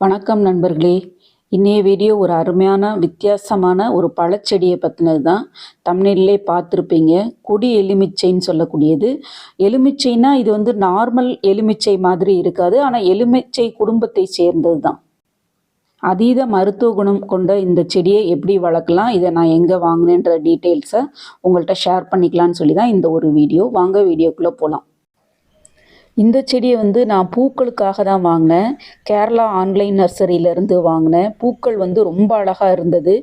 வணக்கம் நண்பர்களே. இன்னைய வீடியோ ஒரு அருமையான வித்தியாசமான ஒரு பழச்செடியை பற்றினது தான் தமிழ்நிலே பார்த்துருப்பீங்க. கொடி எலுமிச்சைன்னு சொல்லக்கூடியது. எலுமிச்சைனா இது வந்து நார்மல் எலுமிச்சை மாதிரி இருக்காது. ஆனால் எலுமிச்சை குடும்பத்தை சேர்ந்தது தான் அதீத மருத்துவ குணம் கொண்ட இந்த செடியை எப்படி வளர்க்கலாம் இதை நான் எங்கே வாங்கினேன்ற டீட்டெயில்ஸை உங்கள்கிட்ட ஷேர் பண்ணிக்கலான்னு சொல்லி தான் இந்த ஒரு வீடியோ. வாங்க வீடியோக்குள்ளே போகலாம் இந்த செடியை வந்து நான் பூக்களுக்காக தான் வாங்கினேன். கேரளா ஆன்லைன் நர்சரியிலேருந்து வாங்கினேன். பூக்கள் வந்து ரொம்ப அழகாக இருந்தது.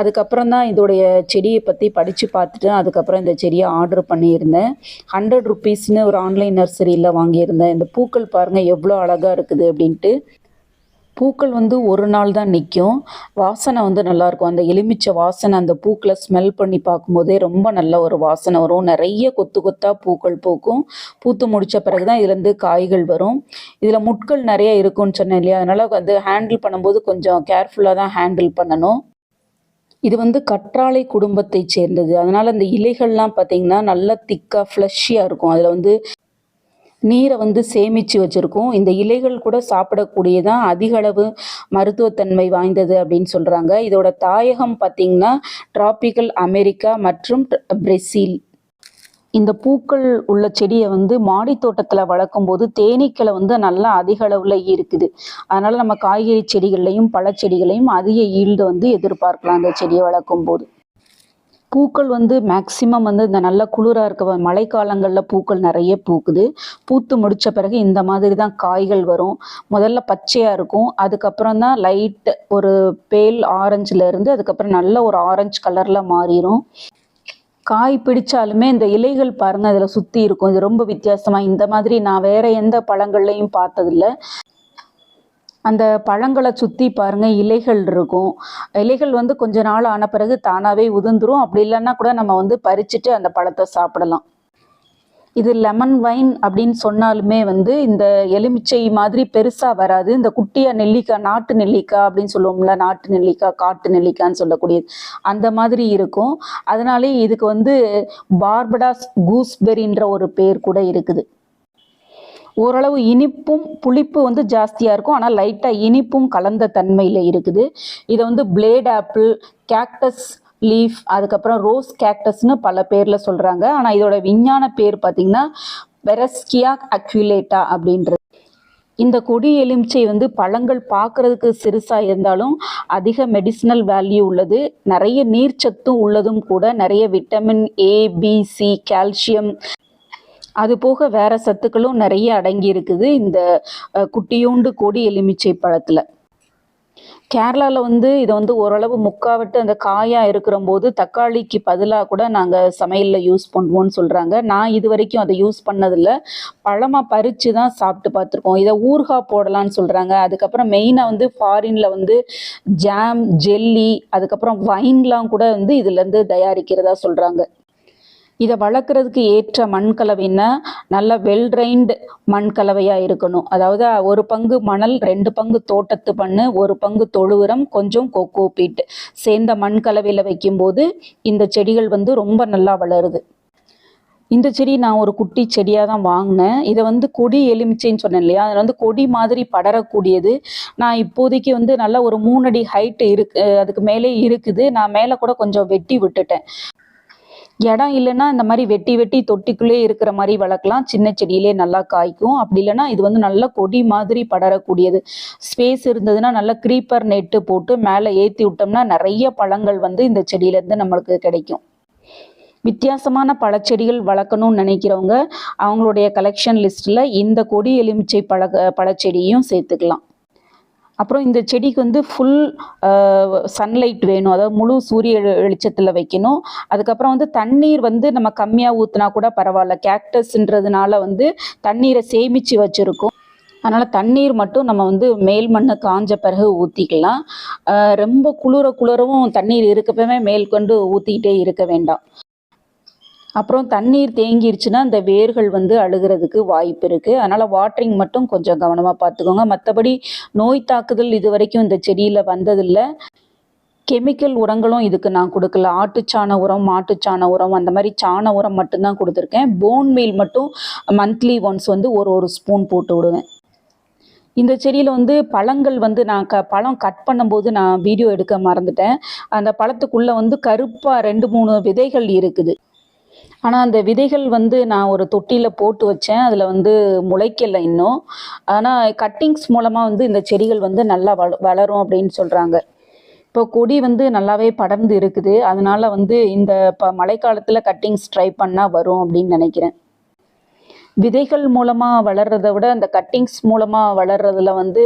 அதுக்கப்புறம் தான் இதோடைய செடியை பற்றி படித்து பார்த்துட்டு அதுக்கப்புறம் இந்த செடியை ஆர்டர் பண்ணியிருந்தேன். ஹண்ட்ரட் ருபீஸ்னு ஒரு ஆன்லைன் நர்சரியில் வாங்கியிருந்தேன். இந்த பூக்கள் பாருங்கள் எவ்வளோ அழகாக இருக்குது அப்படின்ட்டு. பூக்கள் வந்து ஒரு நாள் தான் நிற்கும் வாசனை வந்து நல்லாயிருக்கும் அந்த எலுமிச்சை வாசனை அந்த பூக்களை ஸ்மெல் பண்ணி பார்க்கும்போதே ரொம்ப நல்ல ஒரு வாசனை வரும். நிறைய கொத்து கொத்தாக பூக்கள் பூக்கும். பூத்து முடித்த பிறகு தான் இதுலேருந்து காய்கள் வரும். இதில் முட்கள் நிறைய இருக்கும்னு சொன்னேன் இல்லையா? அதனால் வந்து ஹேண்டில் பண்ணும்போது கொஞ்சம் கேர்ஃபுல்லாக தான் ஹேண்டில் பண்ணணும். இது வந்து கற்றாழை குடும்பத்தை சேர்ந்தது. அதனால் அந்த இலைகள்லாம் பார்த்திங்கன்னா நல்லா திக்காக ஃப்ளஷியாக இருக்கும். அதில் வந்து நீரை வந்து சேமித்து வச்சுருக்கோம். இந்த இலைகள் கூட சாப்பிடக்கூடியதான் அதிக அளவு மருத்துவத்தன்மை வாய்ந்தது அப்படின்னு சொல்கிறாங்க இதோட தாயகம் பார்த்திங்கன்னா டிராபிக்கல் அமெரிக்கா மற்றும் பிரேசில் இந்த பூக்கள் உள்ள செடியை வந்து மாடி தோட்டத்தில் வளர்க்கும் போது தேனீக்களை வந்து நல்லா அதிக அளவில் இருக்குது. அதனால் நம்ம காய்கறி செடிகள்லையும் பழச்செடிகளையும் அதிக ஈல்டு வந்து எதிர்பார்க்கலாம் அந்த செடியை வளர்க்கும் போது பூக்கள் வந்து மேக்சிமம் வந்து இந்த நல்ல குளிராக இருக்க மழைக்காலங்களில் பூக்கள் நிறைய பூக்குது. பூத்து முடித்த பிறகு இந்த மாதிரி தான் காய்கள் வரும். முதல்ல பச்சையாக இருக்கும். அதுக்கப்புறம் தான் லைட் ஒரு பேல் ஆரஞ்சில் இருந்து அதுக்கப்புறம் நல்ல ஒரு ஆரஞ்சு கலரில் மாறிடும் காய் பிடிச்சாலுமே இந்த இலைகள் பாருங்கள் அதில் சுற்றி இருக்கும். இது ரொம்ப வித்தியாசமாக இந்த மாதிரி நான் வேறு எந்த பழங்கள்லையும் பார்த்ததில்ல. அந்த பழங்களை சுற்றி பாருங்கள் இலைகள் இருக்கும். இலைகள் வந்து கொஞ்ச நாள் ஆன பிறகு தானாகவே உதிர்ந்துரும். அப்படி இல்லைன்னா கூட நம்ம வந்து பறிச்சுட்டு அந்த பழத்தை சாப்பிடலாம். இது லெமன் வைன் அப்படின்னு சொன்னாலுமே வந்து இந்த எலுமிச்சை மாதிரி பெருசாக வராது. இந்த குட்டியாக நெல்லிக்காய் நாட்டு நெல்லிக்காய் அப்படின்னு சொல்லுவோம்ல நாட்டு நெல்லிக்காய் காட்டு நெல்லிக்காய்ன்னு சொல்லக்கூடியது. அந்த மாதிரி இருக்கும். அதனாலே இதுக்கு வந்து பார்படாஸ் கூஸ்பெரின்ற ஒரு பேர் கூட இருக்குது. ஓரளவு இனிப்பும் புளிப்பு வந்து ஜாஸ்தியாக இருக்கும். ஆனால் லைட்டாக இனிப்பும் கலந்த தன்மையில் இருக்குது. இதை வந்து பிளேட் ஆப்பிள் கேக்டஸ் லீஃப் அதுக்கப்புறம் ரோஸ் கேக்டஸ்னு பல பேரில் சொல்கிறாங்க ஆனால் இதோட விஞ்ஞான பேர் பார்த்திங்கன்னா பெரஸ்கியா அக்யூலேட்டா அப்படின்றது. இந்த கொடி எலுமிச்சை வந்து பழங்கள் பார்க்குறதுக்கு சிறுசாக இருந்தாலும் அதிக மெடிசினல் வேல்யூ உள்ளது. நிறைய நீர்ச்சத்தும் உள்ளதும் கூட நிறைய vitamin A B C calcium அது போக வேற சத்துக்களும் நிறைய அடங்கி இருக்குது இந்த குட்டியோண்டு கொடி எலுமிச்சை பழத்தில். கேரளாவில் வந்து இதை வந்து ஓரளவு முக்காவிட்டு அந்த காயாக இருக்கிற போது தக்காளிக்கு பதிலாக கூட நாங்கள் சமையலில் யூஸ் பண்ணுவோம்னு சொல்கிறாங்க நான் இது வரைக்கும் அதை யூஸ் பண்ணதில்லை. பழமாக பறித்து தான் சாப்பிட்டு பார்த்துருக்கோம். இதை ஊறுகாய் போடலான்னு சொல்கிறாங்க அதுக்கப்புறம் மெயினாக வந்து ஃபாரினில் வந்து ஜாம் ஜெல்லி அதுக்கப்புறம் வைன்லாம் கூட வந்து இதுலேருந்து தயாரிக்கிறதா சொல்கிறாங்க இதை வளர்க்குறதுக்கு ஏற்ற மண் கலவைன்னா நல்ல வெல் ட்ரைன்டு மண் கலவையாக இருக்கணும். அதாவது ஒரு பங்கு மணல் ரெண்டு பங்கு தோட்டத்து மண் ஒரு பங்கு தொழுவுரம் கொஞ்சம் கொக்கோ பீட் சேர்ந்த மண் கலவையில் வைக்கும்போது இந்த செடிகள் வந்து ரொம்ப நல்லா வளருது. இந்த செடி நான் ஒரு குட்டி செடியாக தான் வாங்கினேன். இதை வந்து கொடி எலுமிச்சைன்னு சொன்னேன் இல்லையா? அதில் வந்து கொடி மாதிரி படரக்கூடியது. நான் இப்போதைக்கு வந்து நல்லா ஒரு மூணடி ஹைட்டு இருக்கு அதுக்கு மேலே இருக்குது. நான் மேலே கூட கொஞ்சம் வெட்டி விட்டுட்டேன். இடம் இல்லைன்னா இந்த மாதிரி வெட்டி வெட்டி தொட்டிக்குள்ளே இருக்கிற மாதிரி வளர்க்கலாம். சின்ன செடியிலே நல்லா காய்க்கும். அப்படி இல்லைன்னா இது வந்து நல்ல கொடி மாதிரி படரக்கூடியது. ஸ்பேஸ் இருந்ததுன்னா நல்லா க்ரீப்பர் நெட்டு போட்டு மேலே ஏற்றி விட்டோம்னா நிறைய பழங்கள் வந்து இந்த செடியிலேருந்து நம்மளுக்கு கிடைக்கும். வித்தியாசமான பழச்செடிகள் வளர்க்கணும்னு நினைக்கிறவங்க அவங்களுடைய கலெக்ஷன் லிஸ்ட்டில் இந்த கொடி எலுமிச்சை பழ பழச்செடியும் சேர்த்துக்கலாம். அப்புறம் இந்த செடிக்கு வந்து ஃபுல் சன்லைட் வேணும். அதாவது முழு சூரிய வெளிச்சத்தில் வைக்கணும். அதுக்கப்புறம் வந்து தண்ணீர் வந்து நம்ம கம்மியாக ஊற்றினா கூட பரவாயில்ல. கேக்டஸ்ன்றதுனால வந்து தண்ணீரை சேமித்து வச்சுருக்கோம். அதனால் தண்ணீர் மட்டும் நம்ம வந்து மேல் மண்ணை காஞ்ச பிறகு ஊற்றிக்கலாம் ரொம்ப குளிர குளிரவும் தண்ணீர் இருக்கப்பவே மேல் கொண்டு ஊற்றிக்கிட்டே இருக்க வேண்டாம். அப்புறம் தண்ணீர் தேங்கிருச்சுன்னா அந்த வேர்கள் வந்து அழுகிறதுக்கு வாய்ப்பு இருக்குது அதனால் வாட்டரிங் மட்டும் கொஞ்சம் கவனமாக பார்த்துக்கோங்க. மற்றபடி நோய் தாக்குதல் இது வரைக்கும் இந்த செடியில் வந்ததில்லை. கெமிக்கல் உரங்களும் இதுக்கு நான் கொடுக்கல. ஆட்டுச்சாண உரம் மாட்டுச்சாண உரம் அந்த மாதிரி சாண உரம் மட்டும்தான் கொடுத்துருக்கேன். போன் மீல் மட்டும் மந்த்லி ஒன்ஸ் வந்து ஒரு ஒரு ஸ்பூன் போட்டு விடுவேன். இந்த செடியில் வந்து பழங்கள் வந்து நான் க பழம் கட் பண்ணும்போது நான் வீடியோ எடுக்க மறந்துட்டேன். அந்த பழத்துக்குள்ளே வந்து கருப்பாக ரெண்டு மூணு விதைகள் இருக்குது. ஆனால் அந்த விதைகள் வந்து நான் ஒரு தொட்டியில் போட்டு வச்சேன். அதில் வந்து முளைக்கலை இன்னும். ஆனால் கட்டிங்ஸ் மூலமாக வந்து இந்த செடிகள் வந்து நல்லா வள வளரும் அப்படின்னு சொல்கிறாங்க இப்போ கொடி வந்து நல்லாவே படர்ந்து இருக்குது. அதனால வந்து இந்த ப மழைக்காலத்தில் கட்டிங்ஸ் ட்ரை பண்ணால் வரும் அப்படின்னு நினைக்கிறேன். விதைகள் மூலமாக வளர்றத விட அந்த கட்டிங்ஸ் மூலமாக வளர்றதுல வந்து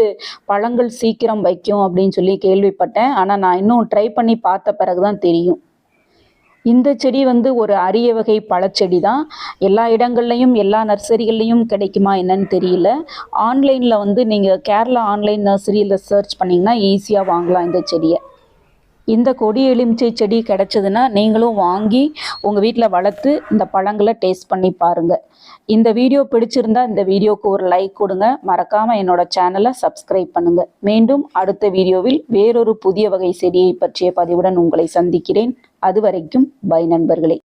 பழங்கள் சீக்கிரம் வைக்கும் அப்படின்னு சொல்லி கேள்விப்பட்டேன். ஆனால் நான் இன்னும் ட்ரை பண்ணி பார்த்த பிறகு தான் தெரியும். இந்த செடி வந்து ஒரு அரிய வகை பழச்செடி தான் எல்லா இடங்கள்லையும் எல்லா நர்சரிகள்லையும் கிடைக்குமா என்னன்னு தெரியல. ஆன்லைனில் வந்து நீங்கள் கேரளா ஆன்லைன் நர்சரியில் சர்ச் பண்ணிங்கன்னா ஈஸியாக வாங்கலாம் இந்த செடியை. இந்த கொடி எலுமிச்சை செடி கிடைச்சதுன்னா நீங்களும் வாங்கி உங்கள் வீட்டில் வளர்த்து இந்த பழங்களை டேஸ்ட் பண்ணி பாருங்கள் இந்த வீடியோ பிடிச்சிருந்தா இந்த வீடியோக்கு ஒரு லைக் கொடுங்க. மறக்காமல் என்னோட சேனலை சப்ஸ்கிரைப் பண்ணுங்கள் மீண்டும் அடுத்த வீடியோவில் வேறொரு புதிய வகை செடியை பற்றிய பதிவுடன் உங்களை சந்திக்கிறேன். அது வரைக்கும் பை நண்பர்களே.